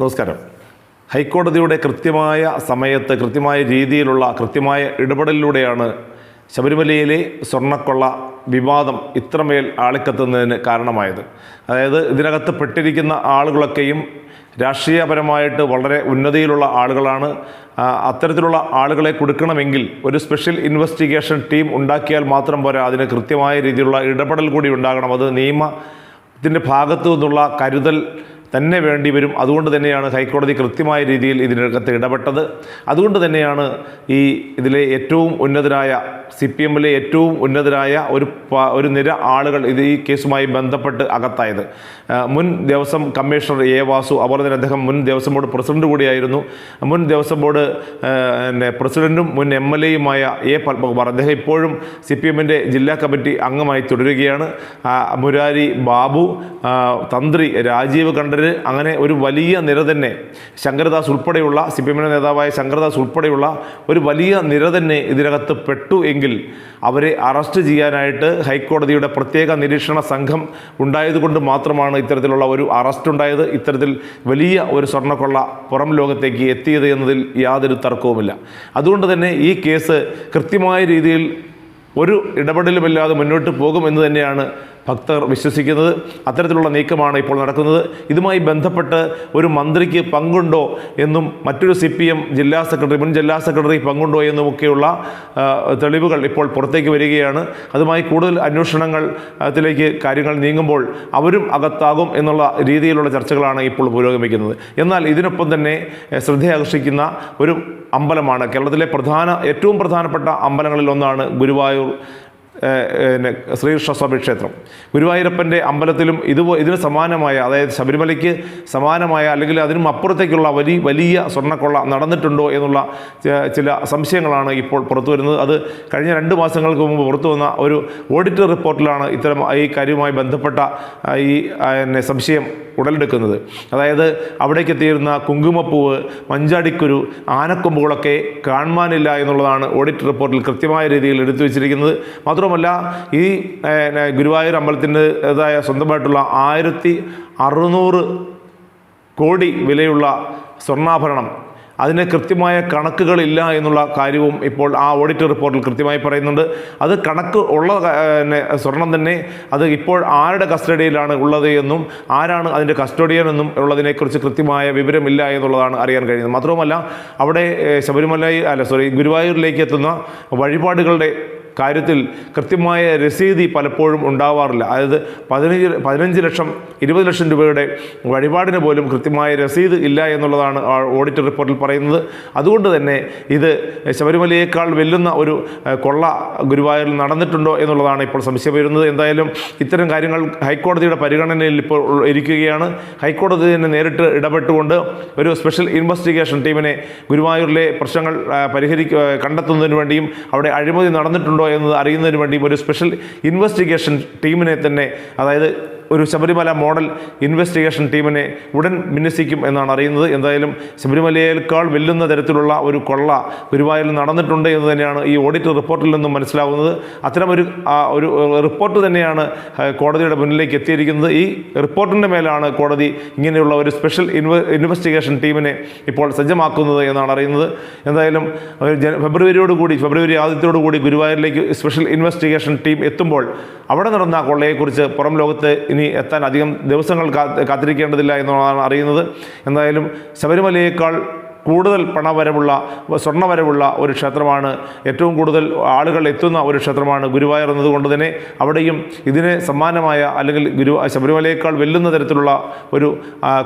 നമസ്കാരം. ഹൈക്കോടതിയുടെ കൃത്യമായ സമയത്ത് കൃത്യമായ രീതിയിലുള്ള കൃത്യമായ ഇടപെടലിലൂടെയാണ് ശബരിമലയിലെ സ്വർണക്കൊള്ള വിവാദം ഇത്രമേൽ ആളിക്കത്തുന്നതിന് കാരണമായത്. അതായത് ഇതിനകത്ത് പെട്ടിരിക്കുന്ന ആളുകളൊക്കെയും രാഷ്ട്രീയപരമായിട്ട് വളരെ ഉന്നതിയിലുള്ള ആളുകളാണ്. അത്തരത്തിലുള്ള ആളുകളെ കൊടുക്കണമെങ്കിൽ ഒരു സ്പെഷ്യൽ ഇൻവെസ്റ്റിഗേഷൻ ടീം ഉണ്ടാക്കിയാൽ മാത്രം പോരാ അതിന് കൃത്യമായ രീതിയിലുള്ള ഇടപെടൽ കൂടി ഉണ്ടാകണം. അത് നിയമത്തിന്റെ ഭാഗത്തു നിന്നുള്ള കരുതൽ തന്നെ വേണ്ടി വരും. അതുകൊണ്ട് തന്നെയാണ് ഹൈക്കോടതി കൃത്യമായ രീതിയിൽ ഇതിനകത്ത് ഇടപെട്ടത്. അതുകൊണ്ട് തന്നെയാണ് ഈ ഇതിലെ ഏറ്റവും ഉന്നതരായ സി പി എമ്മിലെ ഏറ്റവും ഉന്നതരായ ഒരു ഒരു നിര ആളുകൾ ഇത് ഈ കേസുമായി ബന്ധപ്പെട്ട് അകത്തായത്. മുൻ ദേവസ്വം കമ്മീഷണർ എ വാസു അതുപോലെ തന്നെ അദ്ദേഹം മുൻ ദേവസ്വം ബോർഡ് പ്രസിഡന്റ് കൂടിയായിരുന്നു. മുൻ ദേവസ്വം ബോർഡ് പിന്നെ പ്രസിഡന്റും മുൻ എം എൽ എയുമായ എ പത്മകുമാർ അദ്ദേഹം ഇപ്പോഴും സി പി എമ്മിന്റെ ജില്ലാ കമ്മിറ്റി അംഗമായി തുടരുകയാണ്. മുരാരി ബാബു തന്ത്രി രാജീവ് കണ്ഠര് അങ്ങനെ ഒരു വലിയ നിര തന്നെ ശങ്കരദാസ് ഉൾപ്പെടെയുള്ള സി പി എമ്മിന്റെ നേതാവായ ശങ്കരദാസ് ഉൾപ്പെടെയുള്ള ഒരു വലിയ നിര തന്നെ ഇതിനകത്ത് പെട്ടു എങ്കിൽ അവരെ അറസ്റ്റ് ചെയ്യാനായിട്ട് ഹൈക്കോടതിയുടെ പ്രത്യേക നിരീക്ഷണ സംഘം ഉണ്ടായതുകൊണ്ട് മാത്രമാണ് ഇത്തരത്തിലുള്ള ഒരു അറസ്റ്റ് ഉണ്ടായത്. ഇത്തരത്തിൽ വലിയ ഒരു സ്വർണക്കൊള്ള പുറം ലോകത്തേക്ക് എത്തിയത് എന്നതിൽ യാതൊരു തർക്കവുമില്ല. അതുകൊണ്ട് തന്നെ ഈ കേസ് കൃത്യമായ രീതിയിൽ ഒരു ഇടപെടലുമില്ലാതെ മുന്നോട്ട് പോകും എന്ന് തന്നെയാണ് ഭക്തർ വിശ്വസിക്കുന്നത്. അത്തരത്തിലുള്ള നീക്കമാണ് ഇപ്പോൾ നടക്കുന്നത്. ഇതുമായി ബന്ധപ്പെട്ട് ഒരു മന്ത്രിക്ക് പങ്കുണ്ടോ എന്നും മറ്റൊരു സി പി എം ജില്ലാ സെക്രട്ടറി മുൻ ജില്ലാ സെക്രട്ടറി പങ്കുണ്ടോ എന്നുമൊക്കെയുള്ള തെളിവുകൾ ഇപ്പോൾ പുറത്തേക്ക് വരികയാണ്. അതുമായി കൂടുതൽ അന്വേഷണങ്ങൾ അതിലേക്ക് കാര്യങ്ങൾ നീങ്ങുമ്പോൾ അവരും അകത്താകും എന്നുള്ള രീതിയിലുള്ള ചർച്ചകളാണ് ഇപ്പോൾ പുരോഗമിക്കുന്നത്. എന്നാൽ ഇതിനൊപ്പം തന്നെ ശ്രദ്ധയാകർഷിക്കുന്ന ഒരു അമ്പലമാണ്. കേരളത്തിലെ പ്രധാന ഏറ്റവും പ്രധാനപ്പെട്ട അമ്പലങ്ങളിൽ ഒന്നാണ് ഗുരുവായൂർ. പിന്നെ ശ്രീകൃഷ്ണസ്വാമി ക്ഷേത്രം. ഗുരുവായൂരപ്പന്റെ അമ്പലത്തിലും ഇത് ഇതിന് സമാനമായ അതായത് ശബരിമലയ്ക്ക് സമാനമായ അല്ലെങ്കിൽ അതിനും അപ്പുറത്തേക്കുള്ള വലിയ വലിയ സ്വർണക്കൊള്ള നടന്നിട്ടുണ്ടോ എന്നുള്ള ചില സംശയങ്ങളാണ് ഇപ്പോൾ പുറത്തു വരുന്നത്. അത് കഴിഞ്ഞ രണ്ട് മാസങ്ങൾക്ക് മുമ്പ് പുറത്തു വന്ന ഒരു ഓഡിറ്റ് റിപ്പോർട്ടിലാണ് ഇത്തരം ഈ കാര്യവുമായി ബന്ധപ്പെട്ട ഈ പിന്നെ സംശയം ഉടലെടുക്കുന്നത്. അതായത് അവിടേക്ക് എത്തിയിരുന്ന കുങ്കുമപ്പൂവ് മഞ്ചാടിക്കുരു ആനക്കൊമ്പുകളൊക്കെ കാണുവാനില്ല എന്നുള്ളതാണ് ഓഡിറ്റ് റിപ്പോർട്ടിൽ കൃത്യമായ രീതിയിൽ എടുത്തു വെച്ചിരിക്കുന്നത്. മാത്രമല്ല ഈ ഗുരുവായൂർ അമ്പലത്തിന്റെതായ സ്വന്തമായിട്ടുള്ള ആയിരത്തി അറുന്നൂറ് കോടി വിലയുള്ള സ്വർണാഭരണം. അതിന് കൃത്യമായ കണക്കുകളില്ല എന്നുള്ള കാര്യവും ഇപ്പോൾ ആ ഓഡിറ്റ് റിപ്പോർട്ടിൽ കൃത്യമായി പറയുന്നുണ്ട്. അത് കണക്ക് ഉള്ള സ്വർണം തന്നെ അത് ഇപ്പോൾ ആരുടെ കസ്റ്റഡിയിലാണ് ഉള്ളത് എന്നും ആരാണ് അതിന്റെ കസ്റ്റോഡിയൻ എന്നും ഉള്ളതിനെക്കുറിച്ച് കൃത്യമായ വിവരമില്ല എന്നുള്ളതാണ് അറിയാൻ കഴിയുന്നത്. മാത്രവുമല്ല അവിടെ ശബരിമല അല്ല സോറി ഗുരുവായൂരിലേക്ക് എത്തുന്ന വഴിപാടുകളുടെ കാര്യത്തിൽ കൃത്യമായ രസീതി പലപ്പോഴും ഉണ്ടാവാറില്ല. അതായത് പതിനഞ്ച് പതിനഞ്ച് ലക്ഷം ഇരുപത് ലക്ഷം രൂപയുടെ വഴിപാടിന് പോലും കൃത്യമായ രസീത് ഇല്ല എന്നുള്ളതാണ് ഓഡിറ്റ് റിപ്പോർട്ടിൽ പറയുന്നത്. അതുകൊണ്ട് തന്നെ ഇത് ശബരിമലയേക്കാൾ വെല്ലുന്ന ഒരു കൊള്ള ഗുരുവായൂരിൽ നടന്നിട്ടുണ്ടോ എന്നുള്ളതാണ് ഇപ്പോൾ സംശയം വരുന്നത് എന്തായാലും ഇത്തരം കാര്യങ്ങൾ ഹൈക്കോടതിയുടെ പരിഗണനയിൽ ഇപ്പോൾ ഇരിക്കുകയാണ്. ഹൈക്കോടതി തന്നെ നേരിട്ട് ഇടപെട്ടുകൊണ്ട് ഒരു സ്പെഷ്യൽ ഇൻവെസ്റ്റിഗേഷൻ ടീമിനെ ഗുരുവായൂരിലെ പ്രശ്നങ്ങൾ പരിഹരിക്കുക കണ്ടെത്തുന്നതിന് വേണ്ടിയും അവിടെ അഴിമതി നടന്നിട്ടുണ്ടോ എന്നത് അറിയുന്നതിന് വേണ്ടി ഒരു സ്പെഷ്യൽ ഇൻവെസ്റ്റിഗേഷൻ ടീമിനെ തന്നെ അതായത് ഒരു ശബരിമല മോഡൽ ഇൻവെസ്റ്റിഗേഷൻ ടീമിനെ ഉടൻ വിന്യസിക്കും എന്നാണ് അറിയുന്നത്. എന്തായാലും ശബരിമലയേക്കാൾ വെല്ലുന്ന തരത്തിലുള്ള ഒരു കൊള്ള ഗുരുവായൂരിൽ നടന്നിട്ടുണ്ട് എന്ന് തന്നെയാണ് ഈ ഓഡിറ്റ് റിപ്പോർട്ടിൽ നിന്നും മനസ്സിലാവുന്നത്. അത്തരമൊരു ഒരു റിപ്പോർട്ട് തന്നെയാണ് കോടതിയുടെ മുന്നിലേക്ക് എത്തിയിരിക്കുന്നത്. ഈ റിപ്പോർട്ടിന്റെ മേലാണ് കോടതി ഇങ്ങനെയുള്ള ഒരു സ്പെഷ്യൽ ഇൻവെ ഇൻവെസ്റ്റിഗേഷൻ ടീമിനെ ഇപ്പോൾ സജ്ജമാക്കുന്നത് എന്നാണ് അറിയുന്നത്. എന്തായാലും ഫെബ്രുവരിയോടുകൂടി ഫെബ്രുവരിയോട് കൂടി ഫെബ്രുവരി ആദ്യത്തോടു കൂടി ഗുരുവായൂരിലേക്ക് സ്പെഷ്യൽ ഇൻവെസ്റ്റിഗേഷൻ ടീം എത്തുമ്പോൾ അവിടെ നടന്ന കൊള്ളയെക്കുറിച്ച് പുറം ലോകത്ത് ഇനി എത്താൻ അധികം ദിവസങ്ങൾ കാത്ത് കാത്തിരിക്കേണ്ടതില്ല എന്നുള്ളതാണ് അറിയുന്നത്. എന്തായാലും ശബരിമലയേക്കാൾ കൂടുതൽ പണവരവുള്ള സ്വർണവരവുള്ള ഒരു ക്ഷേത്രമാണ് ഏറ്റവും കൂടുതൽ ആളുകൾ എത്തുന്ന ഒരു ക്ഷേത്രമാണ് ഗുരുവായൂർ എന്നതുകൊണ്ട് തന്നെ അവിടെയും ഇതിന് സമാനമായ അല്ലെങ്കിൽ ഗുരു ശബരിമലയേക്കാൾ വെല്ലുന്ന തരത്തിലുള്ള ഒരു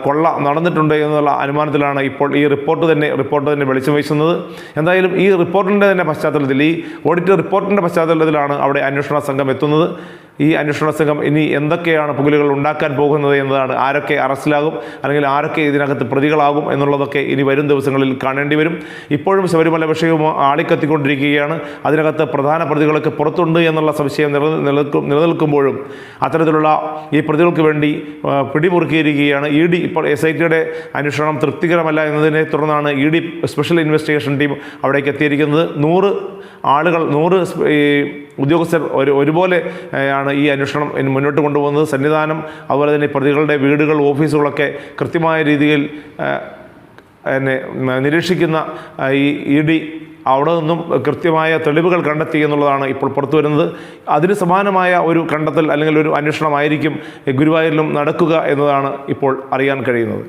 കൊള്ള നടന്നിട്ടുണ്ട് എന്നുള്ള അനുമാനത്തിലാണ് ഇപ്പോൾ ഈ റിപ്പോർട്ട് തന്നെ റിപ്പോർട്ട് തന്നെ വെളിച്ചം വീശുന്നത് എന്തായാലും ഈ റിപ്പോർട്ടിന്റെ തന്നെ പശ്ചാത്തലത്തിൽ ഈ ഓഡിറ്റ് റിപ്പോർട്ടിന്റെ പശ്ചാത്തലത്തിലാണ് അവിടെ അന്വേഷണ സംഘം എത്തുന്നത്. ഈ അന്വേഷണ സംഘം ഇനി എന്തൊക്കെയാണ് പുകലുകൾ ഉണ്ടാക്കാൻ പോകുന്നത് എന്നതാണ്? ആരൊക്കെ അറസ്റ്റിലാകും? അല്ലെങ്കിൽ ആരൊക്കെ ഇതിനകത്ത് പ്രതികളാകും എന്നുള്ളതൊക്കെ ഇനി വരും ദിവസങ്ങളിൽ കാണേണ്ടി വരും. ഇപ്പോഴും ശബരിമല വിഷയവും ആളിക്കത്തിക്കൊണ്ടിരിക്കുകയാണ്. അതിനകത്ത് പ്രധാന പ്രതികളൊക്കെ പുറത്തുണ്ട് എന്നുള്ള സംശയം നില നിലനിൽക്കും നിലനിൽക്കുമ്പോഴും അത്തരത്തിലുള്ള ഈ പ്രതികൾക്ക് വേണ്ടി പിടിമുറുക്കിയിരിക്കുകയാണ്. ഇ ഡി ഇപ്പോൾ എസ് ഐ ടിയുടെ അന്വേഷണം തൃപ്തികരമല്ല എന്നതിനെ തുടർന്നാണ് E D special investigation team അവിടേക്ക് എത്തിയിരിക്കുന്നത്. നൂറ് ആളുകൾ നൂറ് ഈ ഉദ്യോഗസ്ഥർ ഒരു ഒരുപോലെ ആണ് ഈ അന്വേഷണം മുന്നോട്ട് കൊണ്ടുപോകുന്നത്. സന്നിധാനം അതുപോലെ തന്നെ പ്രതികളുടെ വീടുകൾ ഓഫീസുകളൊക്കെ കൃത്യമായ രീതിയിൽ എന്നെ നിരീക്ഷിക്കുന്ന ഈ ഇ ഡി അവിടെ നിന്നും കൃത്യമായ തെളിവുകൾ കണ്ടെത്തി എന്നുള്ളതാണ് ഇപ്പോൾ പുറത്തു വരുന്നത്. അതിന് സമാനമായ ഒരു കണ്ടെത്തൽ അല്ലെങ്കിൽ ഒരു അന്വേഷണമായിരിക്കും ഗുരുവായൂരിലും നടക്കുക എന്നതാണ് ഇപ്പോൾ അറിയാൻ കഴിയുന്നത്.